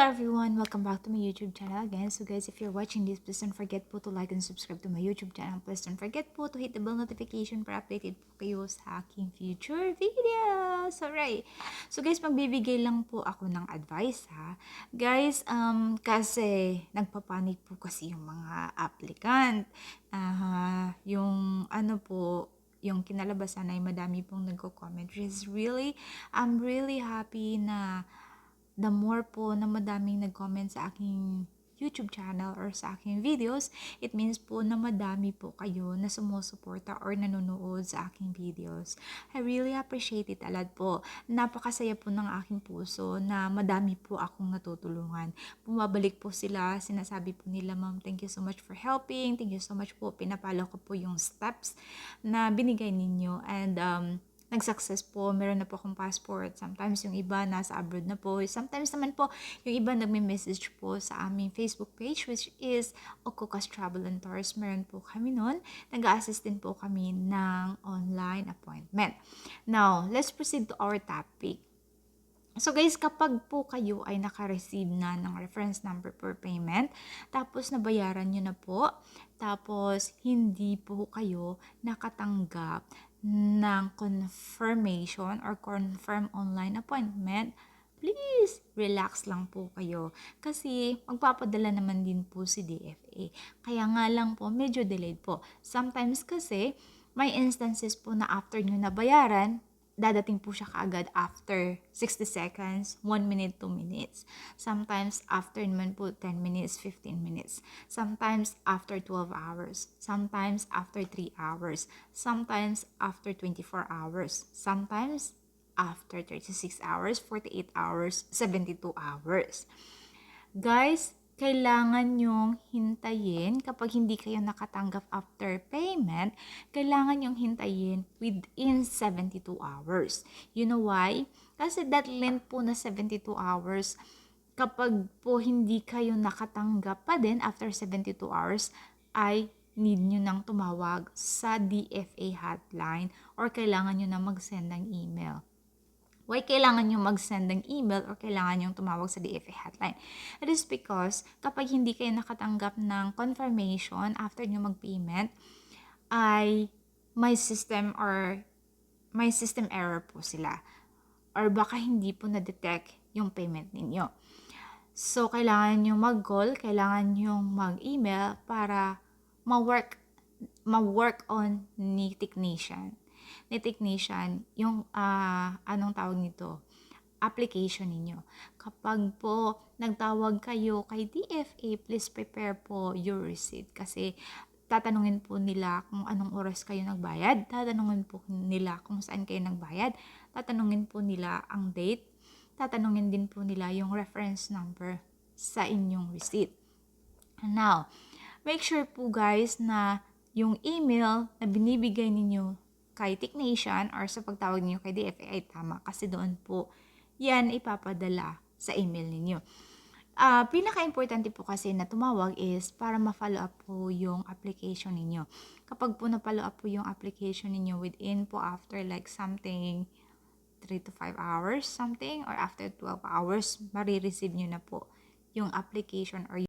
Hello everyone! Welcome back to my YouTube channel again. So guys, if you're watching this, please don't forget po to like and subscribe to my YouTube channel. Please don't forget po to hit the bell notification para updated po kayo sa aking future videos. Alright. So guys, magbibigay lang po ako ng advice ha. Guys, um, kasi nagpapanik po kasi yung mga applicant. Ah, yung ano po, yung kinalabasan ay madami pong nagko-comment. Is really, I'm really happy na the more po na madaming nag-comment sa aking YouTube channel or sa aking videos, it means po na madami po kayo na sumusuporta or nanonood sa aking videos. I really appreciate it alad po. Napakasaya po ng aking puso na madami po akong natutulungan. Bumabalik po sila, sinasabi po nila, Ma'am, thank you so much for helping. Thank you so much po. Pinapalo ko po yung steps na binigay ninyo. And um, nag-success po, meron na po akong passport. Sometimes yung iba nasa abroad na po. Sometimes naman po, yung iba nagme-message po sa aming Facebook page which is Okukas Travel and Tours. Meron po kami noon. Nag-assist din po kami ng online appointment. Now, let's proceed to our topic. So guys, kapag po kayo ay naka-receive na ng reference number for payment, tapos nabayaran nyo na po, tapos hindi po kayo nakatanggap ng confirmation or confirm online appointment, please, relax lang po kayo. Kasi magpapadala naman din po si DFA. Kaya nga lang po, medyo delayed po. Sometimes kasi, may instances po na after nyo nabayaran, dadating po siya kaagad after 60 seconds, 1 minute, 2 minutes. Sometimes after naman po 10 minutes, 15 minutes. Sometimes after 12 hours. Sometimes after 3 hours. Sometimes after 24 hours. Sometimes after 36 hours, 48 hours, 72 hours. Guys, kailangan yung hintayin kapag hindi kayo nakatanggap after payment, kailangan yung hintayin within 72 hours. You know why? Kasi that length po na 72 hours, kapag po hindi kayo nakatanggap pa din after 72 hours, ay need nyo nang tumawag sa DFA hotline or kailangan nyo na mag-send ng email why kailangan nyo mag-send ng email or kailangan nyo tumawag sa DFA hotline. It is because kapag hindi kayo nakatanggap ng confirmation after nyo mag-payment, ay may system or may system error po sila. Or baka hindi po na-detect yung payment ninyo. So, kailangan nyo mag-call, kailangan nyo mag-email para ma-work ma-work on ni technician ni technician yung uh, anong tawag nito? Application ninyo. Kapag po nagtawag kayo kay DFA, please prepare po your receipt. Kasi tatanungin po nila kung anong oras kayo nagbayad, tatanungin po nila kung saan kayo nagbayad, tatanungin po nila ang date, tatanungin din po nila yung reference number sa inyong receipt. Now, make sure po guys na yung email na binibigay ninyo kay technician or sa pagtawag niyo kay DFA ay tama kasi doon po yan ipapadala sa email ninyo. Uh, pinaka-importante po kasi na tumawag is para ma-follow up po yung application ninyo. Kapag po na-follow up po yung application ninyo within po after like something 3 to 5 hours something or after 12 hours, marireceive nyo na po yung application or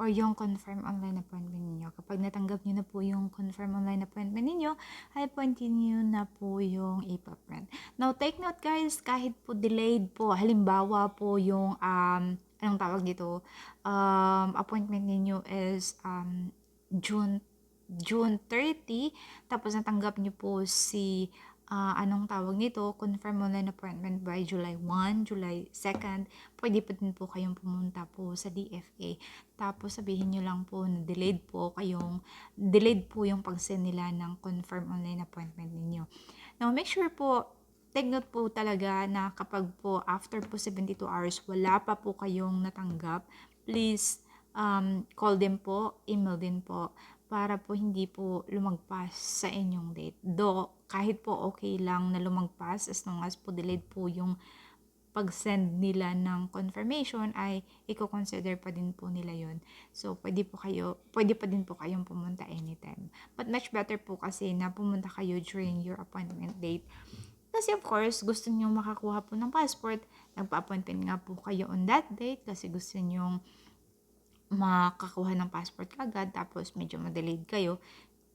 or yung confirm online appointment. Kapag natanggap niyo na po yung confirm online appointment niyo, ay continue na po yung ipa-print. Now, take note guys, kahit po delayed po, halimbawa po yung, um, anong tawag dito, um, appointment niyo is um, June June 30, tapos natanggap niyo po si uh, anong tawag nito, confirm online appointment by July 1, July 2nd, pwede pa din po kayong pumunta po sa DFA. Tapos sabihin nyo lang po na delayed po kayong, delayed po yung pag-send nila ng confirm online appointment ninyo. Now, make sure po, take note po talaga na kapag po after po 72 hours, wala pa po kayong natanggap, please um, call them po, email din po para po hindi po lumagpas sa inyong date. Do, kahit po okay lang na lumagpas as long as po delayed po yung pag-send nila ng confirmation ay i-consider pa din po nila yon So, pwede po kayo, pwede pa din po kayong pumunta anytime. But much better po kasi na pumunta kayo during your appointment date. Kasi of course, gusto niyo makakuha po ng passport, nagpa-appointment nga po kayo on that date kasi gusto niyo makakuha ng passport kagad tapos medyo ma-delayed kayo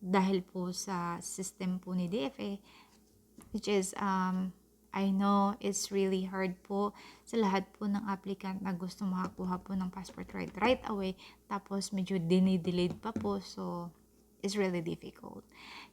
dahil po sa system po ni DFA which is um, I know it's really hard po sa lahat po ng applicant na gusto makakuha po ng passport right right away tapos medyo dinay-delayed pa po so is really difficult.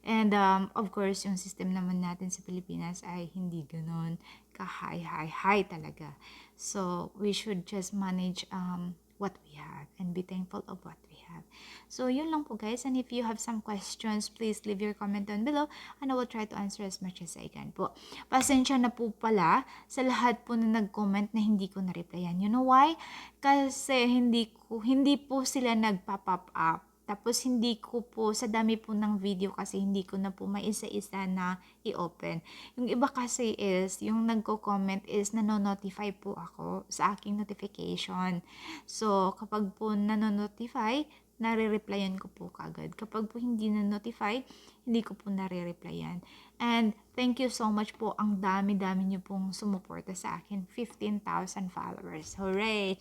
And um, of course, yung system naman natin sa Pilipinas ay hindi ganun ka-high-high-high talaga. So, we should just manage um, what we have and be thankful of what we have. So, yun lang po guys. And if you have some questions, please leave your comment down below and I will try to answer as much as I can po. Pasensya na po pala sa lahat po na nag-comment na hindi ko na-replyan. You know why? Kasi hindi ko, hindi po sila nagpa-pop up tapos hindi ko po, sa dami po ng video kasi hindi ko na po maisa-isa na i-open. Yung iba kasi is, yung nagko-comment is nanonotify po ako sa aking notification. So, kapag po nanonotify, nare-replyan ko po kagad. Kapag po hindi na-notify, hindi ko po nare-replyan. And thank you so much po. Ang dami-dami niyo pong sumuporta sa akin. 15,000 followers. Hooray!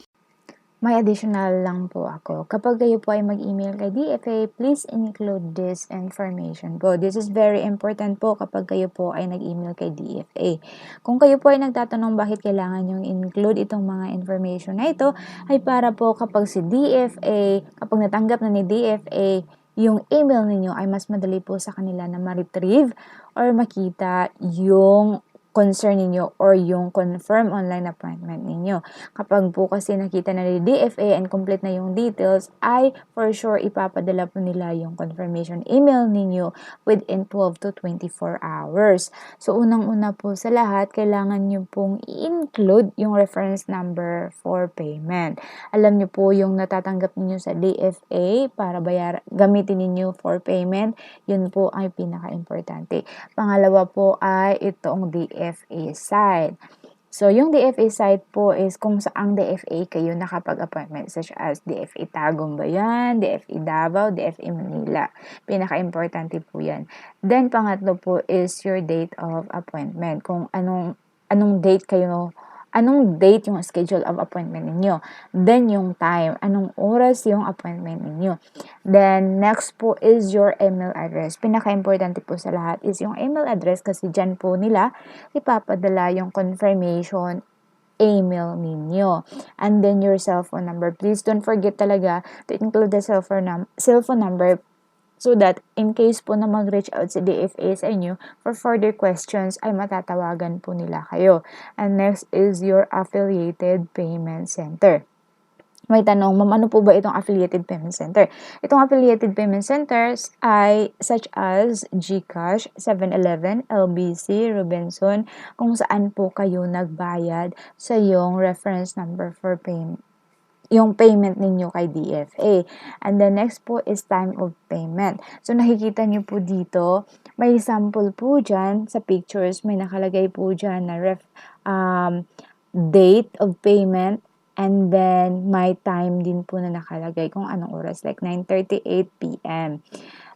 May additional lang po ako. Kapag kayo po ay mag-email kay DFA, please include this information po. This is very important po kapag kayo po ay nag-email kay DFA. Kung kayo po ay nagtatanong bakit kailangan yung include itong mga information na ito, ay para po kapag si DFA, kapag natanggap na ni DFA, yung email ninyo ay mas madali po sa kanila na ma-retrieve or makita yung concern ninyo or yung confirm online appointment ninyo. Kapag po kasi nakita na ni DFA and complete na yung details, ay for sure ipapadala po nila yung confirmation email ninyo within 12 to 24 hours. So unang-una po sa lahat, kailangan nyo pong i-include yung reference number for payment. Alam nyo po yung natatanggap ninyo sa DFA para bayar gamitin ninyo for payment, yun po ay pinaka-importante. Pangalawa po ay itong DFA DFA site. So, yung DFA site po is kung saang DFA kayo nakapag-appointment such as DFA Tagumbayan, DFA Davao, DFA Manila. Pinaka-importante po yan. Then, pangatlo po is your date of appointment. Kung anong anong date kayo anong date yung schedule of appointment ninyo. Then, yung time. Anong oras yung appointment ninyo. Then, next po is your email address. Pinaka-importante po sa lahat is yung email address kasi dyan po nila ipapadala yung confirmation email ninyo. And then your cell phone number. Please don't forget talaga to include the cell phone, num- cell phone number so that in case po na mag-reach out sa DFA sa inyo for further questions ay matatawagan po nila kayo. And next is your affiliated payment center. May tanong, ma'am, ano po ba itong affiliated payment center? Itong affiliated payment centers ay such as GCash, 7-Eleven, LBC, Robinson, kung saan po kayo nagbayad sa yung reference number for payment yung payment ninyo kay DFA. And the next po is time of payment. So, nakikita nyo po dito, may sample po dyan sa pictures, may nakalagay po dyan na ref, um, date of payment and then may time din po na nakalagay kung anong oras, like 9.38 p.m.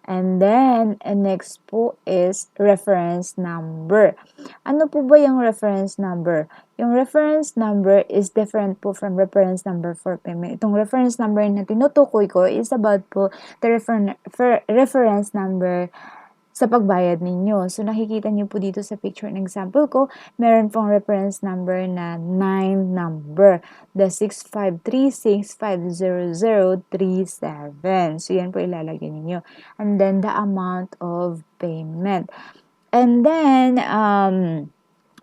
And then, next po is reference number. Ano po ba yung reference number? Yung reference number is different po from reference number for payment. Itong reference number na tinutukoy ko is about po the refer reference number sa pagbayad ninyo. So, nakikita niyo po dito sa picture ng example ko, meron pong reference number na 9 number. The 653650037. So, yan po ilalagay ninyo. And then, the amount of payment. And then, um,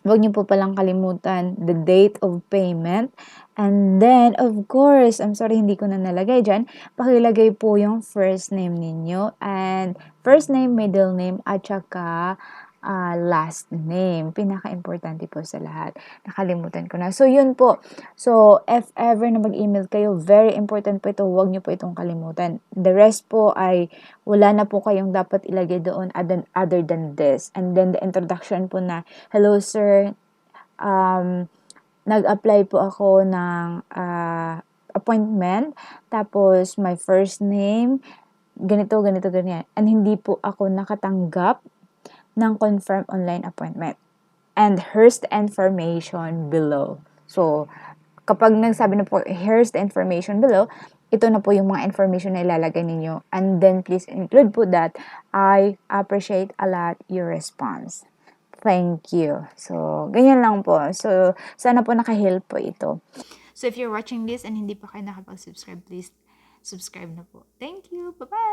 Huwag niyo po palang kalimutan the date of payment. And then, of course, I'm sorry hindi ko na nalagay dyan, pakilagay po yung first name ninyo and first name, middle name, at saka uh, last name. Pinaka-importante po sa lahat. Nakalimutan ko na. So, yun po. So, if ever na mag-email kayo, very important po ito. Huwag nyo po itong kalimutan. The rest po ay wala na po kayong dapat ilagay doon other than this. And then, the introduction po na, Hello, sir. Um, nag-apply po ako ng uh, appointment. Tapos, my first name, ganito, ganito, ganyan. And hindi po ako nakatanggap ng confirm online appointment. and here's the information below. So, kapag nagsabi na po, here's the information below, ito na po yung mga information na ilalagay ninyo. And then, please include po that I appreciate a lot your response. Thank you. So, ganyan lang po. So, sana po nakahelp po ito. So if you're watching this and hindi pa kayo nakapag-subscribe, please subscribe na po. Thank you. Bye-bye!